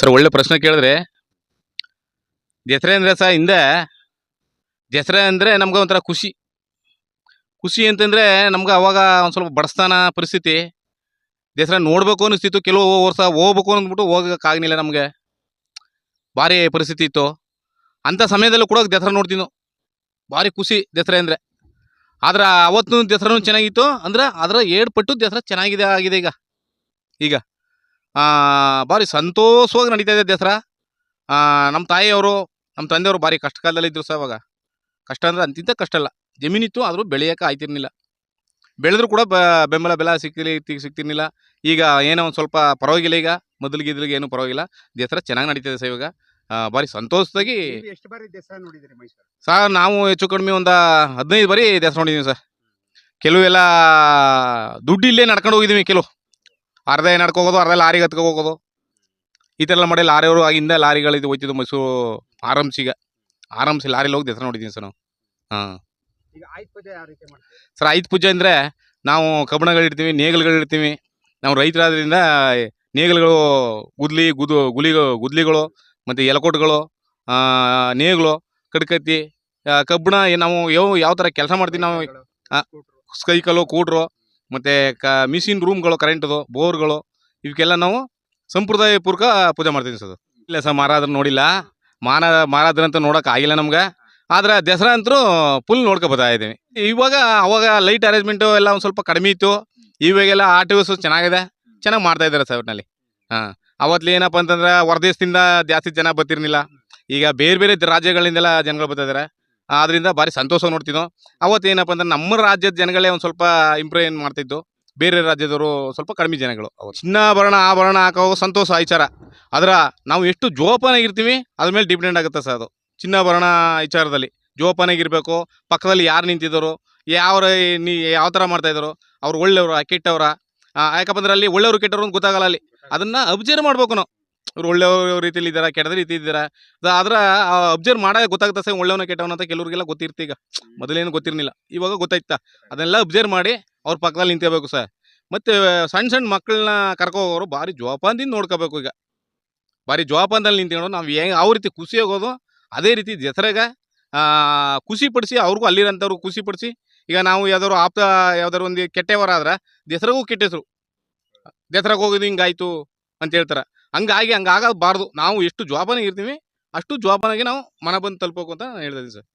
Sir, ಒಳ್ಳೆ ಪ್ರಶ್ನೆ ಕೇಳಿದ್ರೆ ದಸರಾ ಅಂದರೆ ಸರ್ ಹಿಂದೆ, ದಸರಾ ಅಂದರೆ ನಮ್ಗೆ ಒಂಥರ ಖುಷಿ. ಖುಷಿ ಅಂತಂದರೆ ನಮ್ಗೆ ಅವಾಗ ಒಂದು ಸ್ವಲ್ಪ ಬಡಸ್ತಾನ ಪರಿಸ್ಥಿತಿ. ದಸರಾ ನೋಡಬೇಕು ಅನ್ನಿಸ್ತಿತ್ತು ಕೆಲವು ವರ್ಷ ಹೋಗ್ಬೇಕು ಅಂದ್ಬಿಟ್ಟು ಹೋಗೋಕ್ಕಾಗಲಿಲ್ಲ ನಮಗೆ. ಭಾರಿ ಪರಿಸ್ಥಿತಿ ಇತ್ತು. ಅಂಥ ಸಮಯದಲ್ಲೂ ಕೂಡ ದಸರಾ ನೋಡ್ತೀವಿ ನಾವು ಭಾರಿ ಖುಷಿ ದಸರಾ ಅಂದರೆ. ಆದ್ರೆ ಅವತ್ತು ದಸರಾನು ಚೆನ್ನಾಗಿತ್ತು, ಅಂದ್ರೆ ಅದರ ಏಳು ಪಟ್ಟು ದಸರಾ ಚೆನ್ನಾಗಿದೆ ಆಗಿದೆ ಈಗ. ಈಗ. ಭಾರಿ ಸಂತೋಷವಾಗಿ ನಡೀತಾ ಇದೆ ದಸರಾ. ನಮ್ಮ ತಾಯಿಯವರು ನಮ್ಮ ತಂದೆಯವರು ಭಾರಿ ಕಷ್ಟ ಕಾಲದಲ್ಲಿ ಇದ್ರು ಸಹ ಅವಾಗ ಕಷ್ಟ ಅಂದ್ರೆ ಅಂತಿಂತ ಕಷ್ಟ ಅಲ್ಲ. ಜಮೀನಿತ್ತು ಆದರೂ ಬೆಳೆಯೋಕೆ ಆಯ್ತಿರ್ಲಿಲ್ಲ. ಬೆಳೆದ್ರು ಕೂಡ ಬ- ಬೆಂಬಲ ಬೆಲ ಸಿಕ್ತಿ ಸಿಗ್ತಿರ್ಲಿಲ್ಲ ಈಗ ಏನೋ ಒಂದು ಸ್ವಲ್ಪ ಪರವಾಗಿಲ್ಲ ಈಗ. ಮೊದಲಿಗೆ ಇದ್ರಿಗೆ ಏನು ಪರವಾಗಿಲ್ಲ. ದಸರಾ ಚೆನ್ನಾಗಿ ನಡೀತದೆ ಸರ್ ಇವಾಗ. ಆ, ಭಾರಿ ಸಂತೋಷದಾಗಿ ಎಷ್ಟು ಬಾರಿ ದಸರಾ ನೋಡಿದಿರಿ ಮೈಸೂರು? ಸರ್ ನಾವು ಹೆಚ್ಚು ಕಡಿಮೆ ಒಂದು ಹದಿನೈದು ಬಾರಿ ದಸರಾ ನೋಡಿದ್ದೀವಿ ಸರ್. ಕೆಲವೆಲ್ಲ ದುಡ್ಡು ಇಲ್ಲೇ ನಡ್ಕೊಂಡು ಹೋಗಿದ್ದೀವಿ ಕೆಲವು. ಅರ್ಧ ಏನು ಹೋಗೋದು ಅರ್ಧ ಲಾರಿಗೆ ಹತ್ಕೊ ಹೋಗೋದು. ಈ ಥರ ಎಲ್ಲ ಮಾಡಿ ಲಾರಿಯವರು ಆಗಿಂದ ಲಾರಿಗಳು ಇದು ಹೋಯ್ತಿದ್ದು ಮೈಸೂರು ಆರಾಮ್ಸಿಗೆ ಆರಂಭಿಸಿ ಲಾರಿಲಿ ಹೋಗಿ ದಸರಾ ನೋಡಿದ್ದೀನಿ ಸರ್ ನಾವು. ಹಾಂ. ಸರ್ ಆಯ್ತು ಪೂಜೆ ಅಂದರೆ ನಾವು ಕಬ್ಬಣಗಳಿಡ್ತೀವಿ ನೇಗಲ್ಗಳಿಡ್ತೀವಿ ನಾವು ರೈತರಾದ್ರಿಂದ ನೇಗಲ್ಗಳು ಗುದ್ಲಿ ಗುದು ಗುಲಿ ಗುದ್ಲಿಗಳು ಮತ್ತು ಎಲಕೋಟ್ಗಳು ನೇಗ್ಲು ಕಡ್ಕತ್ತಿ ಕಬ್ಬಣ ನಾವು ಯಾವ ಯಾವ ಥರ ಕೆಲಸ ಮಾಡ್ತೀವಿ ನಾವು ಸ್ಕೈಕಲ್ಲು ಕೂಡ್ರು ಮತ್ತು ಕ ಮಿಷಿನ್ ರೂಮ್ಗಳು ಕರೆಂಟ್ದು ಬೋರ್ಗಳು ಇವಕ್ಕೆಲ್ಲ ನಾವು ಸಂಪ್ರದಾಯ ಪೂರ್ವಕ ಪೂಜೆ ಮಾಡ್ತೀವಿ ಸರ್. ಇಲ್ಲ ಸರ್, ಮಾರಾದ್ರೂ ನೋಡಿಲ್ಲ. ಮಾನ ಮಾರಾದ್ರಂತ ನೋಡೋಕೆ ಆಗಿಲ್ಲ ನಮ್ಗೆ. ಆದ್ರೆ ದಸರಾ ಅಂತೂ ಫುಲ್ ನೋಡ್ಕೊಬೋದಾ ಇದ್ದೀವಿ. ಇವಾಗ, ಅವಾಗ ಲೈಟ್ ಅರೇಂಜ್ಮೆಂಟು ಎಲ್ಲ ಒಂದು ಸ್ವಲ್ಪ ಕಡಿಮೆ ಇತ್ತು. ಇವಾಗೆಲ್ಲ ಆರ್ ಟಿ ಚೆನ್ನಾಗಿದೆ. ಚೆನ್ನಾಗಿ ಮಾಡ್ತಾ ಇದ್ದಾರೆ ಸರ್ ಒಟ್ಟಿನಲ್ಲಿ ಹಾಂ ಅವತ್ತಲ್ಲಿ ಏನಪ್ಪ ಅಂತಂದ್ರೆ, ಹೊರದೇಶದಿಂದ ಜಾಸ್ತಿ ಜನ ಬರ್ತಿರ್ಲಿಲ್ಲ. ಈಗ ಬೇರೆ ಬೇರೆ ರಾಜ್ಯಗಳಿಂದೆಲ್ಲ ಜನಗಳು ಬರ್ತಾ ಇದ್ದಾರೆ. ಆದ್ರಿಂದ ಭಾರಿ ಸಂತೋಷ ನೋಡ್ತಿದ್ದೋ. ಅವತ್ತು ಏನಪ್ಪ ಅಂದ್ರೆ ನಮ್ಮ ರಾಜ್ಯದ ಜನಗಳೇ ಒಂದು ಸ್ವಲ್ಪ ಇಂಪ್ರೂವ್ ಮಾಡ್ತಿದ್ದು. ಬೇರೆ ರಾಜ್ಯದವರು ಸ್ವಲ್ಪ ಕಡಿಮೆ ಜನಗಳು ಅವರು ಚಿನ್ನಾಭರಣ ಆಭರಣ ಹಾಕೋ ಸಂತೋಷ ವಿಚಾರ ಅದರ ನಾವು ಎಷ್ಟು ಜೋಪಾನಾಗಿರ್ತೀವಿ ಅದ್ರ ಮೇಲೆ ಡಿಪೆಂಡ್ ಆಗುತ್ತೆ ಸರ್ ಅದು. ಚಿನ್ನಾಭರಣ ವಿಚಾರದಲ್ಲಿ ಜೋಪಾನಾಗಿರ್ಬೇಕು ಪಕ್ಕದಲ್ಲಿ ಯಾರು ನಿಂತಿದ್ದರು ಯಾವ ನೀ, ಯಾವ ಥರ ಮಾಡ್ತಾ ಇದ್ರು ಅವ್ರು ಒಳ್ಳೆಯವ್ರ, ಕೆಟ್ಟವ್ರ? ಯಾಕಪ್ಪ ಅಂದ್ರೆ ಅಲ್ಲಿ ಒಳ್ಳೆಯವರು, ಕೆಟ್ಟವ್ರು ಅಂತ ಗೊತ್ತಾಗಲ್ಲ ಅಲ್ಲಿ. ಅದನ್ನು ಅಬ್ಸರ್ವ್ ಮಾಡ್ಬೇಕು ನಾವು. ಇವ್ರು ಒಳ್ಳೆಯವ್ರ ರೀತಿಯಲ್ಲಿ ಇದ್ದಾರೆ ಕೆಟ್ಟದ ರೀತಿ ಇದ್ದೀರಾ ಆದ್ರೆ ಅಬ್ಸರ್ವ್ ಮಾಡೋ ಗೊತ್ತಾಗುತ್ತೆ ಸರ್ ಒಳ್ಳೆಯವನ ಕೆಟ್ಟವನ ಅಂತ ಕೆಲವರಿಗೆಲ್ಲ ಗೊತ್ತಿರ್ತಿ ಈಗ. ಮೊದಲೇನು ಗೊತ್ತಿರಲಿಲ್ಲ. ಇವಾಗ ಗೊತ್ತಾಯ್ತಾ? ಅದನ್ನೆಲ್ಲ ಅಬ್ಸರ್ವ್ ಮಾಡಿ ಅವ್ರ ಪಕ್ಕದಲ್ಲಿ ನಿಂತ್ಕೋಬೇಕು ಸರ್. ಮತ್ತೆ ಸಣ್ಣ ಸಣ್ಣ ಮಕ್ಕಳನ್ನ ಕರ್ಕೋಗೋರು ಭಾರಿ ಜೋಪಾನದಿಂದ ನೋಡ್ಕೋಬೇಕು ಈಗ. ಭಾರಿ ಜೋಪಾನದಲ್ಲಿ ನಿಂತ್ಕೊಂಡು ನಾವು ಹೆಂಗೆ ಯಾವ ರೀತಿ ಖುಷಿ ಆಗೋದು ಅದೇ ರೀತಿ ದಸರಾಗ ಖುಷಿ ಪಡಿಸಿ ಅವ್ರಿಗೂ ಅಲ್ಲಿರೋಂಥವ್ರು ಖುಷಿ ಪಡಿಸಿ ಈಗ ನಾವು ಯಾವ್ದಾದ್ರು ಆಪ್ತ, ಯಾವ್ದಾದ್ರು ಒಂದು ಕೆಟ್ಟವರಾದ್ರೆ, ದಸರಾಗೂ ಕೆಟ್ಟ ಹೆಸರು ದಸರಾಗ ಹೋಗೋದು ಹಿಂಗಾಯ್ತು ಅಂತ ಹೇಳ್ತಾರೆ. ಹಂಗಾಗಿ ಹಂಗಾಗಬಾರ್ದು. ನಾವು ಎಷ್ಟು ಜವಾಬಾನಿ ಇರ್ತೀವಿ, ಅಷ್ಟು ಜವಾಬಾನಾಗಿ ನಾವು ಮನ ಬಂದು ತಲುಪಬೇಕು ಅಂತ ನಾನು ಹೇಳ್ತಾ ಇದ್ದೀನಿ ಸರ್.